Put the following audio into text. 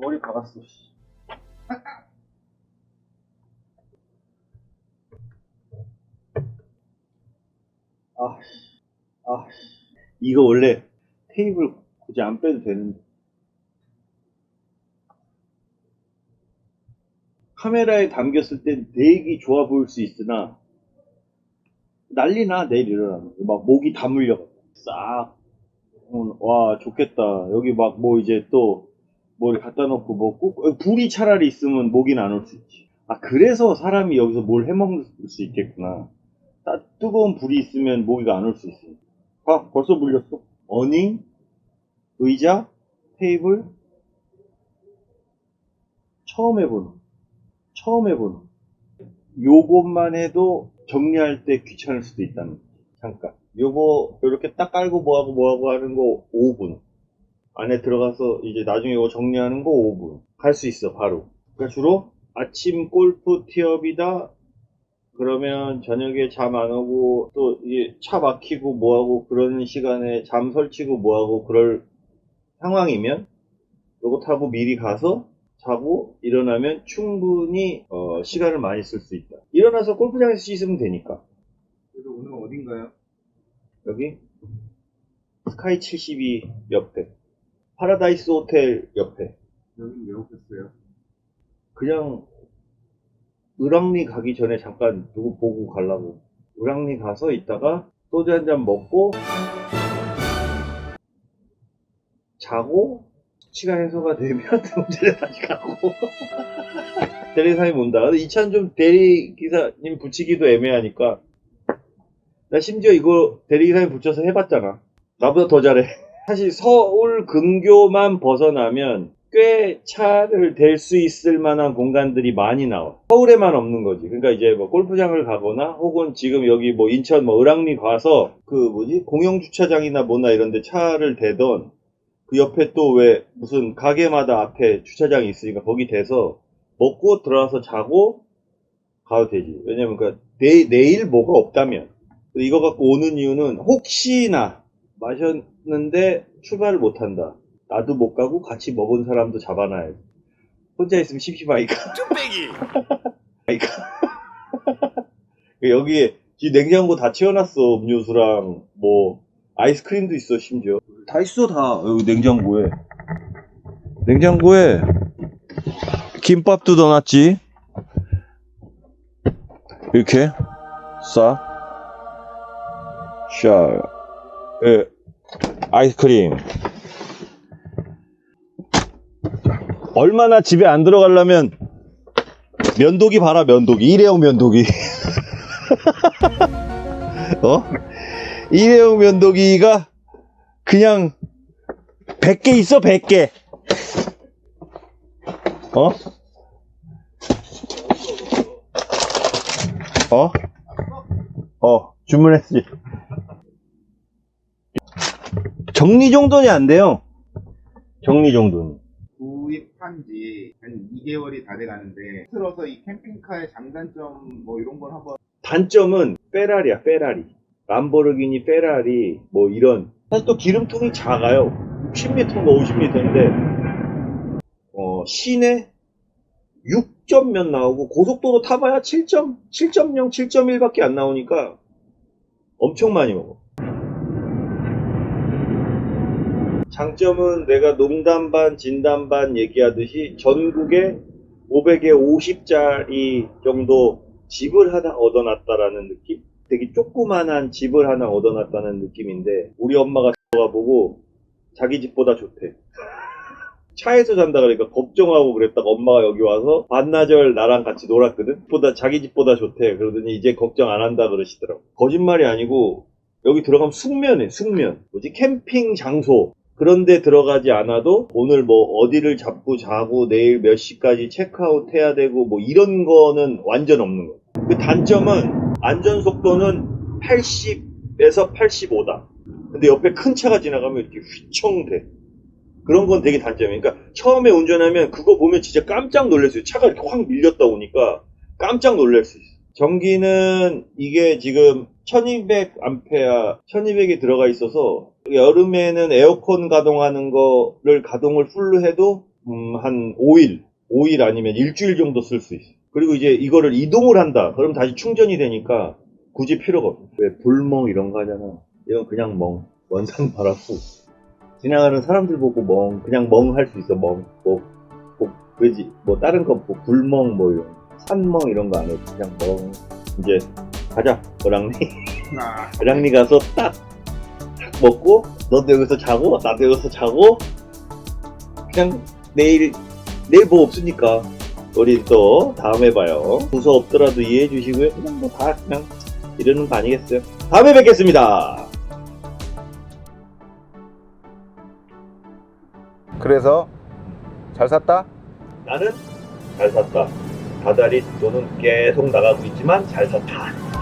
머리 박았어. 씨. 아, 씨. 아, 씨. 이거 원래 테이블 굳이 안 빼도 되는데. 카메라에 담겼을 땐 되게 좋아 보일 수 있으나 난리나 내일 일어나면 막 목이 다 물려가지고 싹 어, 와 좋겠다 여기 막 뭐 이제 또 뭘 갖다 놓고 먹고 어, 불이 차라리 있으면 목이 나눌 수 있지. 아 그래서 사람이 여기서 뭘 해먹을 수 있겠구나. 따, 뜨거운 불이 있으면 모기가 안 올 수 있어 아 벌써 물렸어. 어닝 의자 테이블. 처음 해보는 처음 해보는. 요것만 해도 정리할 때 귀찮을 수도 있다는 거지. 잠깐. 요거 이렇게 딱 깔고 뭐하고 뭐하고 하는 거 5분 안에 들어가서 이제 나중에 이거 정리하는 거 5분 할수 있어 바로 그러니까 주로 아침 골프 티업이다 그러면 저녁에 잠 안 오고 또 이게 차 막히고 뭐하고 그러는 시간에 잠 설치고 뭐하고 그럴 상황이면 요거 타고 미리 가서 자고 일어나면 충분히 어, 시간을 많이 쓸 수 있다. 일어나서 골프장에서 씻으면 되니까. 그래서 오늘 어딘가요? 여기 스카이 72 옆에 파라다이스 호텔 옆에. 여긴 왜 오셨어요? 그냥 을왕리 가기 전에 잠깐 누구 보고 가려고. 을왕리 가서 있다가 소주 한 잔 먹고 자고 시간 해소가 되면 운전에 다시 가고. 대리사님 온다. 근데 이 차는 좀 대리기사님 붙이기도 애매하니까. 나 심지어 이거 대리기사님 붙여서 해봤잖아. 나보다 더 잘해 사실 서울 근교만 벗어나면 꽤 차를 댈 수 있을 만한 공간들이 많이 나와. 서울에만 없는 거지. 그러니까 이제 뭐 골프장을 가거나 혹은 지금 여기 뭐 인천 뭐 을왕리 가서 그 뭐지 공영 주차장이나 뭐나 이런 데 차를 대던 그 옆에 또 왜 무슨 가게마다 앞에 주차장이 있으니까 거기 대서 먹고 들어와서 자고 가도 되지. 왜냐면 그 내, 내일 뭐가 없다면 이거 갖고 오는 이유는 혹시나 마셨는데 출발을 못 한다. 나도 못 가고 같이 먹은 사람도 잡아놔야지. 혼자 있으면 심심하니까. 그러니까. 여기에 이 냉장고 다 채워놨어. 음료수랑 뭐 아이스크림도 있어 심지어. 다 있어 다 여기 냉장고에. 냉장고에 김밥도 넣어놨지. 이렇게 싹. 샤. 예. 아이스크림. 얼마나 집에 안 들어가려면 면도기 봐라 면도기 일회용 면도기 어? 일회용 면도기가 그냥 100개 있어 100개 어? 어? 어 주문했지 정리 정돈이 안 돼요 정리 정돈이 구입한 지 한 2개월이 다 돼가는데 틀어서 이 캠핑카의 장단점 뭐 이런 걸 한번 단점은 페라리야, 페라리. 람보르기니, 페라리, 뭐 이런. 사실 또 기름통이 작아요. 60리터인가 50리터인데, 어, 시내 6점 몇 나오고, 고속도로 타봐야 7점, 7.0, 7.1밖에 안 나오니까 엄청 많이 먹어. 장점은 내가 농담 반, 진담 반 얘기하듯이 전국에 500에 50짜리 정도 집을 하나 얻어놨다라는 느낌? 되게 조그만한 집을 하나 얻어놨다는 느낌인데 우리 엄마가 가 보고 자기 집보다 좋대. 차에서 잔다 그러니까 걱정하고 그랬다가 엄마가 여기 와서 반나절 나랑 같이 놀았거든? 보다 자기 집보다 좋대. 그러더니 이제 걱정 안 한다 그러시더라고. 거짓말이 아니고 여기 들어가면 숙면해, 숙면. 뭐지? 캠핑 장소. 그런데 들어가지 않아도 오늘 뭐 어디를 잡고 자고 내일 몇 시까지 체크아웃 해야 되고 뭐 이런 거는 완전 없는 거예요. 그 단점은 안전 속도는 80에서 85다. 근데 옆에 큰 차가 지나가면 이렇게 휘청돼. 그런 건 되게 단점이에요. 그러니까 처음에 운전하면 그거 보면 진짜 깜짝 놀랄 수 있어요. 차가 이렇게 확 밀렸다 오니까 깜짝 놀랄 수 있어요. 전기는 이게 지금 1200A, 1200이 들어가 있어서 여름에는 에어컨 가동하는 거를 가동을 풀로 해도 음, 한 5일, 5일 아니면 일주일 정도 쓸 수 있어. 그리고 이제 이거를 이동을 한다. 그럼 다시 충전이 되니까 굳이 필요가 없어. 왜 불멍 이런 거 하잖아. 이건 그냥 멍. 원상 바라고. 지나가는 사람들 보고 멍. 그냥 멍 할 수 있어. 멍. 뭐, 뭐, 왜지? 뭐 다른 거, 뭐 불멍 뭐 이런. 산멍 이런 거 안 해. 그냥 멍. 이제 가자. 어랑리. 아, 어랑리 가서 딱, 딱 먹고 너도 여기서 자고 나도 여기서 자고 그냥 내일 내일 뭐 없으니까 우리 또 다음에 봐요. 부서 없더라도 이해해 주시고요. 그냥 뭐 다 그냥 이러는 거 아니겠어요. 다음에 뵙겠습니다. 그래서 잘 샀다? 나는 잘 샀다. 다달이 돈은 계속 나가고 있지만 잘 샀다.